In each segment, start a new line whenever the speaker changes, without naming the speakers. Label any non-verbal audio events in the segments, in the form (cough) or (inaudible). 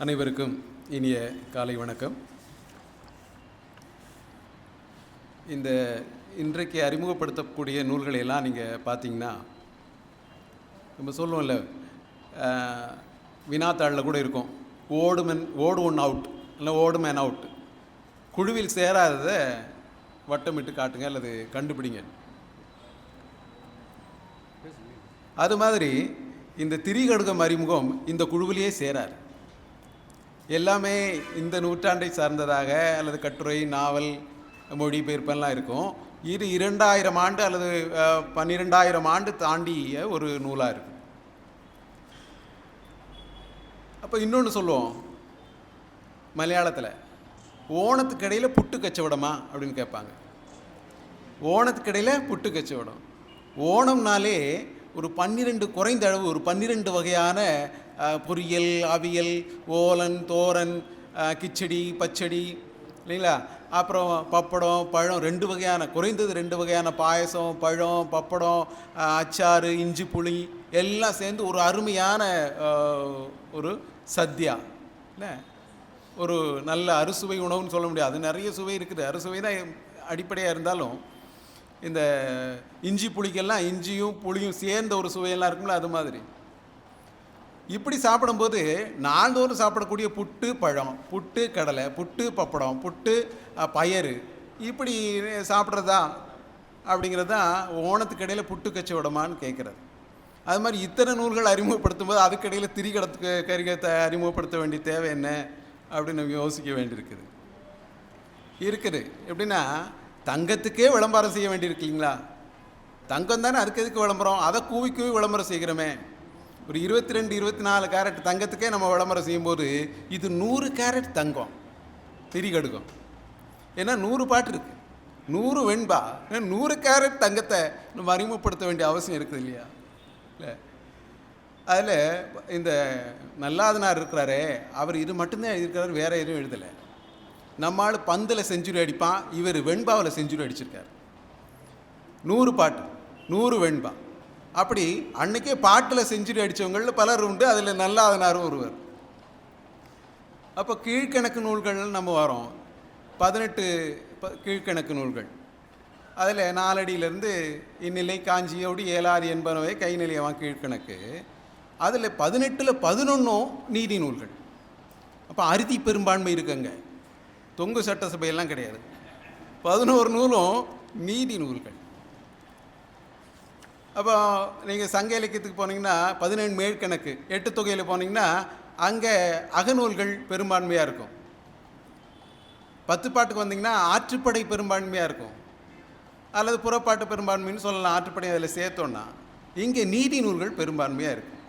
அனைவருக்கும் இனிய காலை வணக்கம். இந்த இன்றைக்கு அறிமுகப்படுத்தக்கூடிய நூல்களை எல்லாம் நீங்கள் பார்த்தீங்கன்னா நம்ம சொல்லுவோம்ல வினாத்தாளில் கூட இருக்கும். ஓடுமன் ஓடு ஒன் அவுட் இல்லை ஓடுமேன் அவுட் குழுவில் சேராததை வட்டமிட்டு காட்டுங்க அல்லது கண்டுபிடிங்க. அது மாதிரி இந்த திரிகடுகம் அறிமுகம் இந்த குழுவிலேயே சேராரு. எல்லாமே இந்த நூற்றாண்டை சார்ந்ததாக அல்லது கட்டுரை நாவல் மொழிபெயர்ப்பெல்லாம் இருக்கும். இது இரண்டாயிரம் ஆண்டு அல்லது பன்னிரெண்டாயிரம் ஆண்டு தாண்டிய ஒரு நூலாக இருக்கும் அப்போ இன்னொன்று சொல்லுவோம். மலையாளத்தில் ஓணத்துக்கு இடையில் புட்டு கச்சவடமா? அப்படின்னு கேட்பாங்க. ஓணத்துக்கு இடையில் புட்டு கச்சவடம். ஓணம்னாலே ஒரு பன்னிரெண்டு குறைந்த அளவு ஒரு பன்னிரெண்டு வகையான பொரியல் அவியல் ஓலன் தோரன் கிச்சடி பச்சடி இல்லைங்களா? அப்புறம் பப்படம் பழம் ரெண்டு வகையான குறைந்தது ரெண்டு வகையான பாயசம் பழம் பப்படம் அச்சாறு இஞ்சி புளி எல்லாம் சேர்ந்து ஒரு அருமையான ஒரு சத்யா. இல்லை? ஒரு நல்ல அறுசுவை உணவுன்னு சொல்ல முடியாது. நிறைய சுவை இருக்குது. அறுசுவை தான் அடிப்படையாக இருந்தாலும் இந்த இஞ்சி புளிக்கெல்லாம் இஞ்சியும் புளியும் சேர்ந்த ஒரு சுவையெல்லாம் இருக்கும்ல அது மாதிரி. இப்படி சாப்பிடும்போது நாள்தோறும் சாப்பிடக்கூடிய புட்டு பழம் புட்டு கடலை புட்டு பப்படம் புட்டு பயறு இப்படி சாப்பிட்றதா அப்படிங்கிறது தான் ஓணத்துக்கு இடையில் புட்டு கச்சி விடமான்னு கேட்குறது. அது மாதிரி இத்தனை நூல்கள் அறிமுகப்படுத்தும் போது அதுக்கு இடையில் திரிகடத்துக்கு கரிகத்தை அறிமுகப்படுத்த வேண்டிய தேவை என்ன அப்படின்னு நம்ம யோசிக்க வேண்டியிருக்குது. இருக்குது. எப்படின்னா தங்கத்துக்கே விளம்பரம் செய்ய வேண்டியிருக்கு இல்லைங்களா? தங்கம் தானே அதுக்கு எதுக்கு விளம்பரம்? அதை கூவி கூவி விளம்பரம் செய்கிறோமே. ஒரு இருபத்தி ரெண்டு இருபத்தி நாலு கேரட் தங்கத்துக்கே நம்ம விளம்பரம் செய்யும்போது இது நூறு கேரட் தங்கம். கடுக்கும் ஏன்னா நூறு பாட்டு இருக்கு. நூறு வெண்பா. ஏன்னா நூறு கேரட் தங்கத்தை நம்ம அறிமுகப்படுத்த வேண்டிய அவசியம் இருக்குது இல்லையா? இல்லை. அதில் இந்த நல்லாதனார் இருக்கிறாரே அவர் இது மட்டும்தான் இருக்கிறார் வேற எதுவும் எழுதலை. நம்ம ஆள் பந்தில் செஞ்சுரி அடிப்பான் இவர் வெண்பாவில் செஞ்சுரி அடிச்சிருக்கார். நூறு பாட்டு. நூறு வெண்பா. அப்படி அன்னைக்கே பாட்டில் செஞ்சுரி அடித்தவங்களில் பலர் உண்டு. அதில் நல்லாதனாரும் ஒருவர். அப்போ கீழ்க்கணக்கு நூல்கள் நம்ம வரோம். பதினெட்டு கீழ்கணக்கு கீழ்க்கணக்கு நூல்கள். அதில் நாலடியிலேருந்து இந்நிலை காஞ்சியோடு ஏழாறு என்பனவே கை நிலையவான் கீழ்க்கணக்கு அதில் பதினெட்டில் பதினொன்றும் நீதி நூல்கள். அப்போ அறுதி பெரும்பான்மை இருக்குங்க. தொங்கு சட்டசபையெல்லாம் கிடையாது. பதினோரு நூலும் நீதி நூல்கள். அப்போ நீங்கள் சங்க இலக்கியத்துக்கு போனீங்கன்னா பதினேழு மேற்கணக்கு எட்டு தொகையில் போனீங்கன்னா அங்கே அகநூல்கள் பெரும்பான்மையாக இருக்கும். பத்து பாட்டுக்கு வந்தீங்கன்னா ஆற்றுப்படை பெரும்பான்மையாக இருக்கும். அல்லது புறப்பாட்டு பெரும்பான்மைன்னு சொல்லலாம் ஆற்றுப்படை அதில் சேர்த்தோன்னா. இங்கே நீதி நூல்கள் பெரும்பான்மையாக இருக்கும்.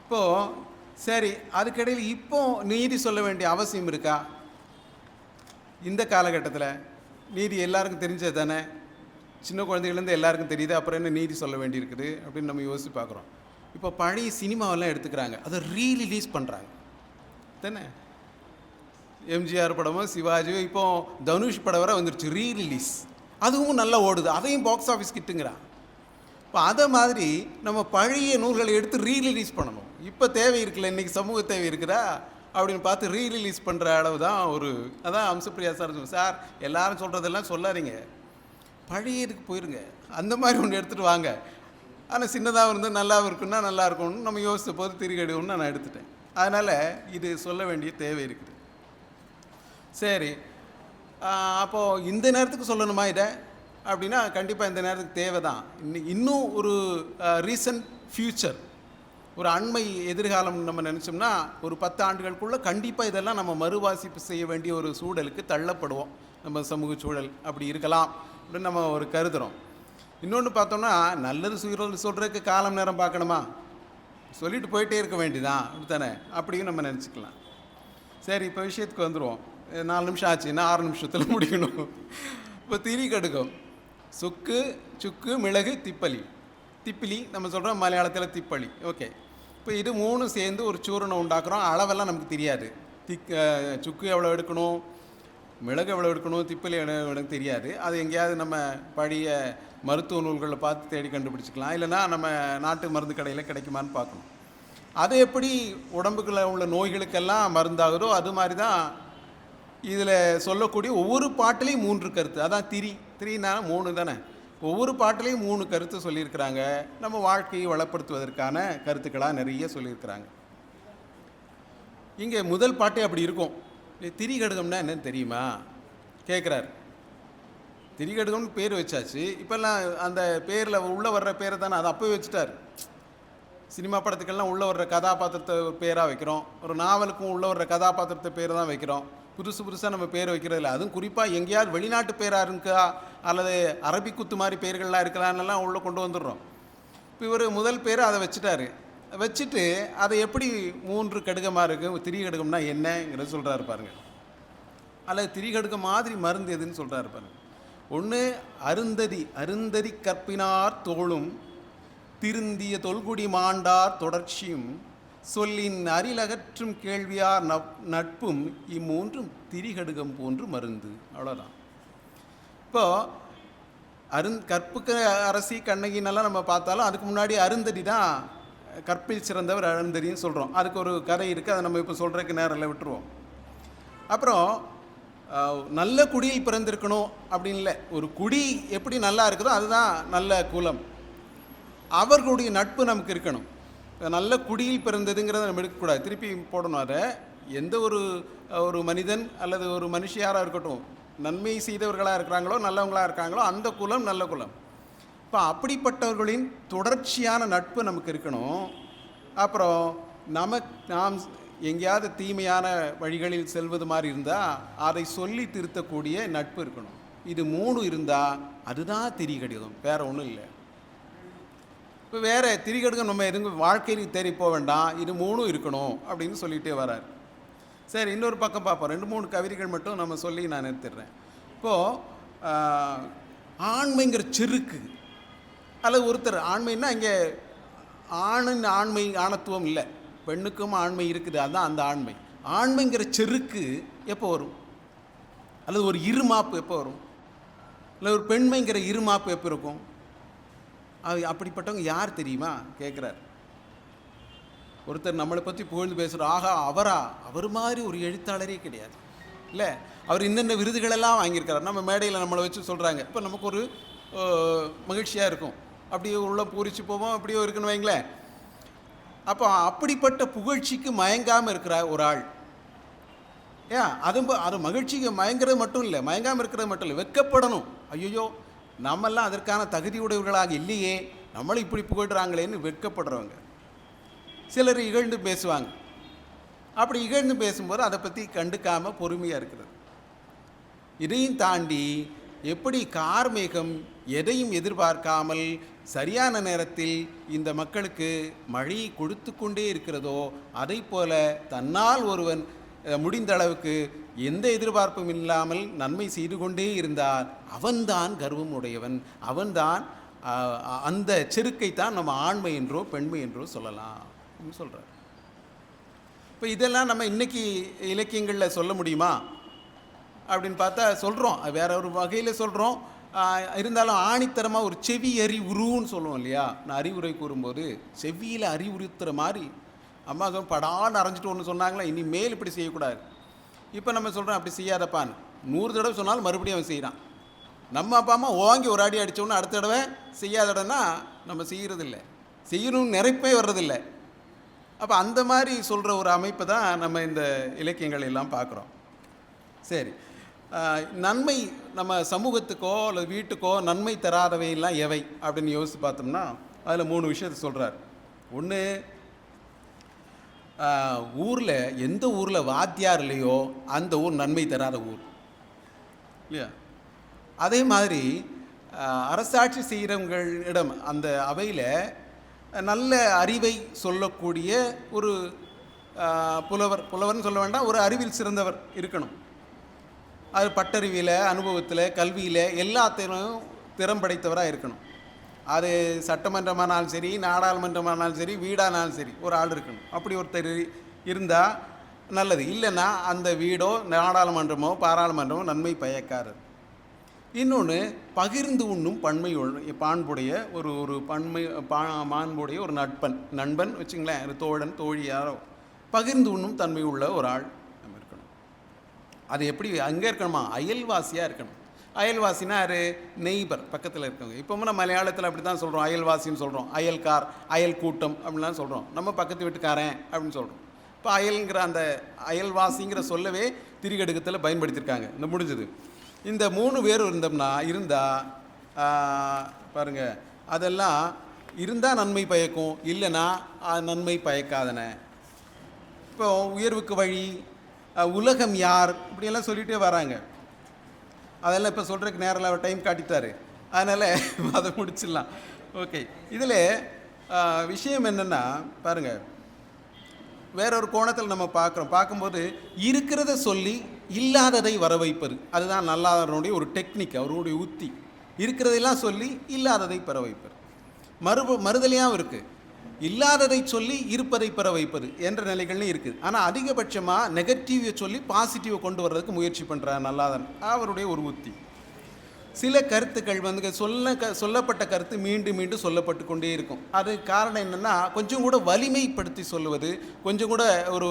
இப்போது சரி அதுக்கிடையில் இப்போ நீதி சொல்ல வேண்டிய அவசியம் இருக்கா? இந்த காலகட்டத்தில் நீதி எல்லாருக்கும் தெரிஞ்சது தானே? சின்ன குழந்தைகள்லேருந்து எல்லாருக்கும் தெரியுது அப்புறம் என்ன நீதி சொல்ல வேண்டியிருக்குது அப்படின்னு நம்ம யோசித்து பார்க்குறோம். இப்போ பழைய சினிமாவெல்லாம் எடுத்துக்கிறாங்க அதை ரீரிலீஸ் பண்ணுறாங்க தானே? எம்ஜிஆர் படமோ சிவாஜியோ இப்போ தனுஷ் படம் வர வந்துருச்சு ரீரிலீஸ் அதுவும் நல்லா ஓடுது அதையும் பாக்ஸ் ஆஃபீஸ் கிட்டுங்கிறான். இப்போ அதை மாதிரி நம்ம பழைய நூல்களை எடுத்து ரீரிலீஸ் பண்ணணும். இப்போ தேவை இருக்குல்ல இன்றைக்கி சமூக தேவை இருக்குதா? அப்படின்னு பார்த்து ரீரிலீஸ் பண்ணுற அளவு தான் ஒரு அதான் அம்சப்பிரியா சார் சார் எல்லாரும் சொல்கிறதெல்லாம் சொல்லாதீங்க. பழைய இதுக்கு போயிருங்க. அந்த மாதிரி ஒன்று எடுத்துகிட்டு வாங்க. ஆனால் சின்னதாக இருந்தால் நல்லாவும் இருக்குன்னா நல்லா இருக்கும்னு நம்ம யோசித்த போது திருகடுன்னு நான் எடுத்துட்டேன். அதனால் இது சொல்ல வேண்டிய தேவை இருக்குது. சரி. அப்போது இந்த நேரத்துக்கு சொல்லணுமா இதை? அப்படின்னா கண்டிப்பாக இந்த நேரத்துக்கு தேவை தான் இன்னும் இன்னும் ஒரு ரீசன்ட் ஃப்யூச்சர் ஒரு அண்மை எதிர்காலம் நம்ம நினச்சோம்னா ஒரு பத்து ஆண்டுகளுக்குள்ளே கண்டிப்பாக இதெல்லாம் நம்ம மறுவாசிப்பு செய்ய வேண்டிய ஒரு சூழலுக்கு தள்ளப்படுவோம். நம்ம சமூக சூழல் அப்படி இருக்கலாம். அப்படின்னு நம்ம ஒரு கருதுகிறோம் இன்னொன்று பார்த்தோம்னா நல்லது சுயல் சொல்கிறதுக்கு காலம் நேரம் பார்க்கணுமா? சொல்லிட்டு போயிட்டே இருக்க வேண்டியதான் அப்படித்தானே? அப்படியும் நம்ம நினச்சிக்கலாம். சரி இப்போ விஷயத்துக்கு வந்துடுவோம் நாலு நிமிஷம் ஆச்சுன்னா ஆறு நிமிஷத்தில் (laughs) முடிக்கணும். இப்போ திரி கடுக்கும் சுக்கு சுக்கு மிளகு திப்பலி. திப்பிலி நம்ம சொல்கிறோம் மலையாளத்தில் திப்பலி. ஓகே. இப்போ இது மூணும் சேர்ந்து ஒரு சூரணம் உண்டாக்குறோம். அளவெல்லாம் நமக்கு தெரியாது. திக் சுக்கு எவ்வளோ எடுக்கணும்? மிளகு எவ்வளோ எடுக்கணும் திப்பிலை எவ்வளோ எடுக்கணும் தெரியாது. அது எங்கேயாவது நம்ம பழைய மருத்துவ நூல்களை பார்த்து தேடி கண்டுபிடிச்சிக்கலாம். இல்லைன்னா நம்ம நாட்டு மருந்து கடையில் கிடைக்குமான்னு பார்க்கணும். அது எப்படி உடம்புக்குள்ள உள்ள நோய்களுக்கெல்லாம் மருந்தாகுதோ அது மாதிரி தான் இதில் சொல்லக்கூடிய ஒவ்வொரு பாட்டிலையும் மூன்று கருத்து. அதான் திரி. திரினா மூணு தானே? ஒவ்வொரு பாட்டிலையும் மூணு கருத்து சொல்லியிருக்கிறாங்க. நம்ம வாழ்க்கையை வளப்படுத்துவதற்கான கருத்துக்களாக நிறைய சொல்லியிருக்கிறாங்க. இங்கே முதல் பாட்டே அப்படி இருக்கும். திரிகடுகம்னா என்னன்னு தெரியுமா? கேட்குறாரு திரிகடுகம்னு பேர் வச்சாச்சு. இப்போல்லாம் அந்த பேரில் உள்ளே வர்ற பேரை தானே அதை அப்போவே வச்சுட்டார். சினிமா படத்துக்கெல்லாம் உள்ளே வர்ற கதாபாத்திரத்தை பேராக வைக்கிறோம். ஒரு நாவலுக்கும் உள்ளே வர்ற கதாபாத்திரத்தை பேர் தான் வைக்கிறோம். புதுசு புதுசாக நம்ம பேர் வைக்கிறது இல்லை. அதுவும் குறிப்பாக எங்கேயாவது வெளிநாட்டு பேராக இருக்கா? அல்லது அரபிக் குத்து மாதிரி பேர்கள்லாம் இருக்கலான்லாம் உள்ளே கொண்டு வந்துடுறோம். இப்போ இவர் முதல் பேர் அதை வச்சுட்டாரு. வச்சுட்டு அதை எப்படி மூன்று கடுகமாக இருக்கும் திரி கடுகம்னா என்னங்கிறது சொல்கிறாரு பாருங்க. அல்லது திரிகடுக மாதிரி மருந்து எதுன்னு சொல்கிறாரு பாருங்க. ஒன்று அருந்ததி அருந்ததி கற்பினார் தோளும் திருந்திய தொல்குடி மாண்டார் தொடர்ச்சியும் சொல்லின் அரிலகற்றும் கேள்வியார் நப் நட்பும் இம்மூன்றும் திரிகடுகம் போன்று மருந்து. அவ்வளோதான் இப்போது அருந் கற்புக்கு அரசி கண்ணகின்னெல்லாம் நம்ம பார்த்தாலும் அதுக்கு முன்னாடி அருந்ததி தான் கற்பில் சிறந்தவர் அழந்தறின்னு சொல்கிறோம் அதுக்கு ஒரு கதை இருக்குது அதை நம்ம இப்போ சொல்கிறதுக்கு நேரில் விட்டுருவோம். அப்புறம் நல்ல குடியில் பிறந்திருக்கணும் அப்படின்னு இல்லை. ஒரு குடி எப்படி நல்லா இருக்குதோ அதுதான் நல்ல குலம். அவர்களுடைய நட்பு நமக்கு இருக்கணும். நல்ல குடியில் பிறந்ததுங்கிறத நம்ம எடுக்கக்கூடாது. திருப்பி போடணும் அதை. எந்த ஒரு ஒரு மனிதன் அல்லது ஒரு மனுஷியாராக இருக்கட்டும் நன்மை செய்தவர்களாக இருக்கிறாங்களோ நல்லவங்களாக இருக்காங்களோ அந்த குலம் நல்ல குலம். இப்போ அப்படிப்பட்டவர்களின் தொடர்ச்சியான நட்பு நமக்கு இருக்கணும். அப்புறம் நமக் நாம் எங்கேயாவது தீமையான வழிகளில் செல்வது மாதிரி இருந்தால் அதை சொல்லி திருத்தக்கூடிய நட்பு இருக்கணும். இது மூணு இருந்தால் அதுதான் திரிகடிதம். வேற ஒன்றும் இல்லை. இப்போ வேறு திரிகடுகம் நம்ம எதுவும் வாழ்க்கையில் தேடி போக வேண்டாம் இது மூணும் இருக்கணும் அப்படின்னு சொல்லிகிட்டே வரார். சரி இன்னொரு பக்கம் பார்ப்போம். ரெண்டு மூணு கவிதைகள் மட்டும் நம்ம சொல்லி நான் நிறுத்திடுறேன் இப்போது ஆண்மைங்கிற செருக்கு அல்லது ஒருத்தர் ஆண்மைன்னா இங்கே ஆணின் ஆண்மை ஆணத்துவம் இல்லை. பெண்ணுக்கும் ஆண்மை இருக்குது. அதுதான் அந்த ஆண்மை. ஆண்மைங்கிற செருக்கு எப்போ வரும்? அல்லது ஒரு இருமாப்பு எப்போ வரும்? இல்லை ஒரு பெண்மைங்கிற இருமாப்பு எப்போ இருக்கும்? அது அப்படிப்பட்டவங்க யார் தெரியுமா? கேட்குறார். ஒருத்தர் நம்மளை பற்றி புகழ்ந்து பேசுகிறோம் ஆகா அவரா? அவர் மாதிரி ஒரு எழுத்தாளரே கிடையாது. இல்லை அவர் இன்னென்ன விருதுகளெல்லாம் வாங்கியிருக்கிறார் நம்ம மேடையில் நம்மளை வச்சு சொல்கிறாங்க இப்போ நமக்கு ஒரு மகிழ்ச்சியாக இருக்கும். அப்படியே உள்ளே பூரிச்சு போவோம் அப்படியே இருக்குன்னு வைங்களேன். அப்போ அப்படிப்பட்ட புகழ்ச்சிக்கு மயங்காமல் இருக்கிற ஒரு ஆள். ஏன்? அது அது மகிழ்ச்சிக்கு மயங்கிறது மட்டும் இல்லை மயங்காமல் இருக்கிறது மட்டும் இல்லை வெட்கப்படணும் ஐயோ நம்மெல்லாம் அதற்கான தகுதியுடையவர்களாக இல்லையே நம்மளும் இப்படி புகழ்கிறாங்களேன்னு வெட்கப்படுறவங்க. சிலர் இகழ்ந்து பேசுவாங்க. அப்படி இகழ்ந்து பேசும்போது அதை பற்றி கண்டுக்காமல் பொறுமையாக இருக்கிறது. இதையும் தாண்டி எப்படி கார்மேகம் எதையும் எதிர்பார்க்காமல் சரியான நேரத்தில் இந்த மக்களுக்கு மழை கொடுத்து கொண்டே இருக்கிறதோ அதை போல தன்னால் ஒருவன் முடிந்த அளவுக்கு எந்த எதிர்பார்ப்பும் இல்லாமல் நன்மை செய்து கொண்டே இருந்தால் அவன்தான் கர்வம் உடையவன். அவன்தான் அந்த அந்த செருக்கைத்தான் நம்ம ஆண்மை என்றோ பெண்மை என்றோ சொல்லலாம் சொல்கிறார் இப்போ இதெல்லாம் நம்ம இன்னைக்கு இலக்கியங்களில் சொல்ல முடியுமா? அப்படின்னு பார்த்தா சொல்கிறோம் வேற ஒரு வகையில் சொல்கிறோம் இருந்தாலும் ஆணித்தரமாக ஒரு செவி அறிவுருன்னு சொல்லுவோம் இல்லையா? நான் அறிவுரை கூறும்போது செவியில் அறிவுறுத்துகிற மாதிரி அம்மா சொல் படான்னு அரைஞ்சிட்டு ஒன்று சொன்னாங்களா? இனிமேல் இப்படி செய்யக்கூடாது. இப்போ நம்ம சொல்கிறோம் அப்படி செய்யாதப்பான்னு. நூறு தடவை சொன்னாலும் மறுபடியும் அவன் செய்கிறான் நம்ம அப்பா அம்மா ஓங்கி ஒரு அடி அடித்தோன்னு அடுத்த தடவை செய்யாதடனா நம்ம செய்கிறதில்ல செய்யணும்னு நிறைப்பே வர்றதில்லை. அப்போ அந்த மாதிரி சொல்கிற ஒரு அமைப்பு தான் நம்ம இந்த இலக்கியங்கள் எல்லாம் பார்க்குறோம். சரி. நன்மை நம்ம சமூகத்துக்கோ அல்லது வீட்டுக்கோ நன்மை தராதவையெல்லாம் எவை அப்படின்னு யோசித்து பார்த்தோம்னா அதில் மூணு விஷயத்தை சொல்கிறார் ஒன்று ஊரில் எந்த ஊரில் வாத்தியார் இல்லையோ அந்த ஊர் நன்மை தராத ஊர். இல்லையா? அதே மாதிரி அரசாட்சி செய்கிறவங்களிடம் அந்த அவையில் நல்ல அறிவை சொல்லக்கூடிய ஒரு புலவர் புலவர்னு சொல்ல வேண்டாம் ஒரு அறிவில் சிறந்தவர் இருக்கணும். அது பட்டறிவியில் அனுபவத்தில் கல்வியில் எல்லாத்திலும் திறம் படைத்தவராக இருக்கணும். அது சட்டமன்றமானாலும் சரி நாடாளுமன்றமானாலும் சரி வீடானாலும் சரி ஒரு ஆள் இருக்கணும். அப்படி ஒருத்தர் இருந்தால் நல்லது. இல்லைன்னா அந்த வீடோ நாடாளுமன்றமோ பாராளுமன்றமோ நன்மை பயக்காது. இன்னொன்று பகிர்ந்து உண்ணும் பன்மை பாண்புடைய ஒரு ஒரு பன்மை பா மாண்புடைய ஒரு நட்பன் நண்பன் வச்சுங்களேன் ஒரு தோழன் தோழி யாரோ பகிர்ந்து உண்ணும் தன்மை உள்ள ஒரு ஆள். அது எப்படி அங்கே இருக்கணுமா? அயல்வாசியாக இருக்கணும். அயல்வாசினா யாரு? நெய்பர் பக்கத்தில் இருக்கவங்க. இப்போ நம்ம மலையாளத்தில் அப்படி தான் சொல்கிறோம் அயல்வாசின்னு சொல்கிறோம் அயல்கார் அயல் கூட்டம் அப்படின்லாம் சொல்கிறோம் நம்ம பக்கத்து வீட்டுக்காரன் அப்படின்னு சொல்கிறோம் இப்போ அயல்ங்கிற அந்த அயல்வாசிங்கிற சொல்லவே திரிகடுக்கத்தில் பயன்படுத்தியிருக்காங்க இந்த முடிஞ்சது. இந்த மூணு பேர் இருந்தோம்னா இருந்தால் பாருங்கள் அதெல்லாம் இருந்தால் நன்மை பயக்கும் இல்லைன்னா நன்மை பயக்காதன. இப்போ உயர்வுக்கு வழி உலகம் யார்? இப்படியெல்லாம் சொல்லிகிட்டே வராங்க. அதெல்லாம் இப்போ சொல்கிறதுக்கு நேரில் அவர் டைம் காட்டித்தார் அதனால் (laughs) அதை முடிச்சிடலாம். ஓகே இதில் விஷயம் என்னென்னா பாருங்கள் வேற ஒரு கோணத்தில் நம்ம பார்க்குறோம். பார்க்கும்போது இருக்கிறத சொல்லி இல்லாததை வர வைப்பது அதுதான் நல்லாதவனுடைய ஒரு டெக்னிக் அவருடைய உத்தி. இருக்கிறதையெல்லாம் சொல்லி இல்லாததை பெற வைப்பது. மறு மறுதலையாகவும் இருக்குது இல்லாததை சொல்லி இருப்பதை பெற வைப்பது என்ற நிலைகள்னு இருக்குது ஆனால் அதிகபட்சமாக நெகட்டிவை சொல்லி பாசிட்டிவை கொண்டு வர்றதுக்கு முயற்சி பண்ணுறார் நல்லாதன். அவருடைய ஒரு உத்தி. சில கருத்துக்கள் வந்து சொல்ல க சொல்லப்பட்ட கருத்து மீண்டும் மீண்டும் சொல்லப்பட்டு கொண்டே இருக்கும். அது காரணம் என்னென்னா கொஞ்சம் கூட வலிமைப்படுத்தி சொல்லுவது கொஞ்சம் கூட ஒரு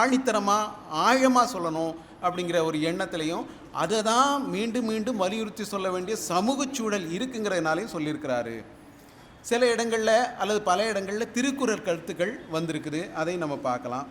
ஆழித்தரமாக ஆழமாக சொல்லணும் அப்படிங்கிற ஒரு எண்ணத்திலையும் அதை தான் மீண்டும் மீண்டும் வலியுறுத்தி சொல்ல வேண்டிய சமூக சூழல் இருக்குங்கிறதுனாலையும் சொல்லியிருக்கிறாரு. சில இடங்களில் அல்லது பல இடங்களில் திருக்குறள் கருத்துக்கள் வந்திருக்குது. அதையும் நம்ம பார்க்கலாம்.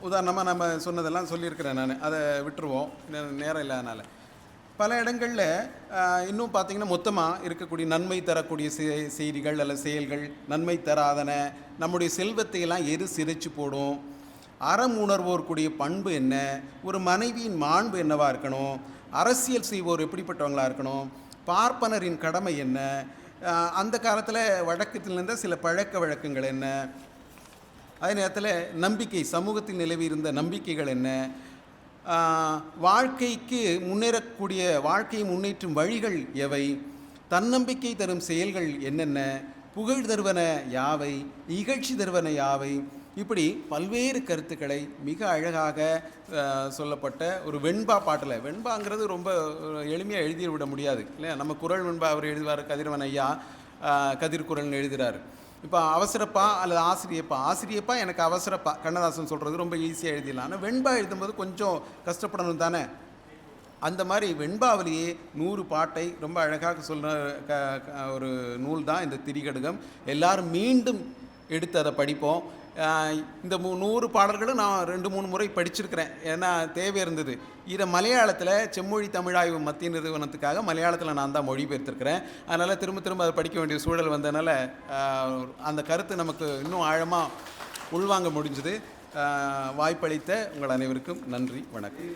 உதாரணமாக நம்ம சொன்னதெல்லாம் சொல்லியிருக்கிறேன் நான். அதை விட்டுருவோம். நே- நேரம் இல்லாதனால. பல இடங்களில் இன்னும் பார்த்தீங்கன்னா மொத்தமாக இருக்கக்கூடிய நன்மை தரக்கூடிய செய்திகள் அல்ல செயல்கள் நன்மை தராதன நம்முடைய செல்வத்தை எல்லாம் எது சிதைச்சு போடும்? அறம் உணர்வோருக்குடைய பண்பு என்ன? ஒரு மனைவியின் மாண்பு என்னவாக இருக்கணும்? அரசியல் செய்வோர் எப்படிப்பட்டவங்களாக இருக்கணும்? பார்ப்பனரின் கடமை என்ன? அந்த காலத்தில் வழக்கத்தில் இருந்த சில பழக்க வழக்கங்கள் என்ன? அதே நேரத்தில் நம்பிக்கை சமூகத்தில் நிலவி இருந்த நம்பிக்கைகள் என்ன? வாழ்க்கைக்கு முன்னேறக்கூடிய வாழ்க்கையை முன்னேற்றும் வழிகள் எவை? தன்னம்பிக்கை தரும் செயல்கள் என்னென்ன? புகழ் தருவன யாவை? இகழ்ச்சி தருவன யாவை? இப்படி பல்வேறு கருத்துக்களை மிக அழகாக சொல்லப்பட்ட ஒரு வெண்பா பாட்டில் வெண்பாங்கிறது ரொம்ப எளிமையாக எழுதி விட முடியாது இல்லையா? நம்ம குரல் வெண்பா அவர் எழுதுவார் கதிரவன் ஐயா கதிர்குரல்னு எழுதுகிறார் இப்போ அவசரப்பா அல்லது ஆசிரியப்பா? ஆசிரியப்பா எனக்கு அவசரப்பா? கண்ணதாசன் சொல்கிறது ரொம்ப ஈஸியாக எழுதிடலாம். ஆனால் வெண்பா எழுதும்போது கொஞ்சம் கஷ்டப்படணும் தானே? அந்த மாதிரி வெண்பாவிலேயே நூறு பாட்டை ரொம்ப அழகாக சொல்கிற க ஒரு நூல் தான் இந்த திரிகடுகம். எல்லாரும் மீண்டும் எடுத்து அதை படிப்போம். இந்த மூ நூறு பாடல்களும் நான் ரெண்டு மூணு முறை படிச்சிருக்கிறேன். ஏன்னா தேவை இருந்தது. இதை மலையாளத்தில் செம்மொழி தமிழாய்வு மத்திய நிறுவனத்துக்காக மலையாளத்தில் நான் தான் மொழிபெயர்த்திருக்கிறேன். அதனால் திரும்ப திரும்ப அதை படிக்க வேண்டிய சூழல் வந்ததுனால அந்த கருத்து நமக்கு இன்னும் ஆழமாக உள்வாங்க முடிஞ்சது. வாய்ப்பளித்த உங்கள் அனைவருக்கும் நன்றி வணக்கம்.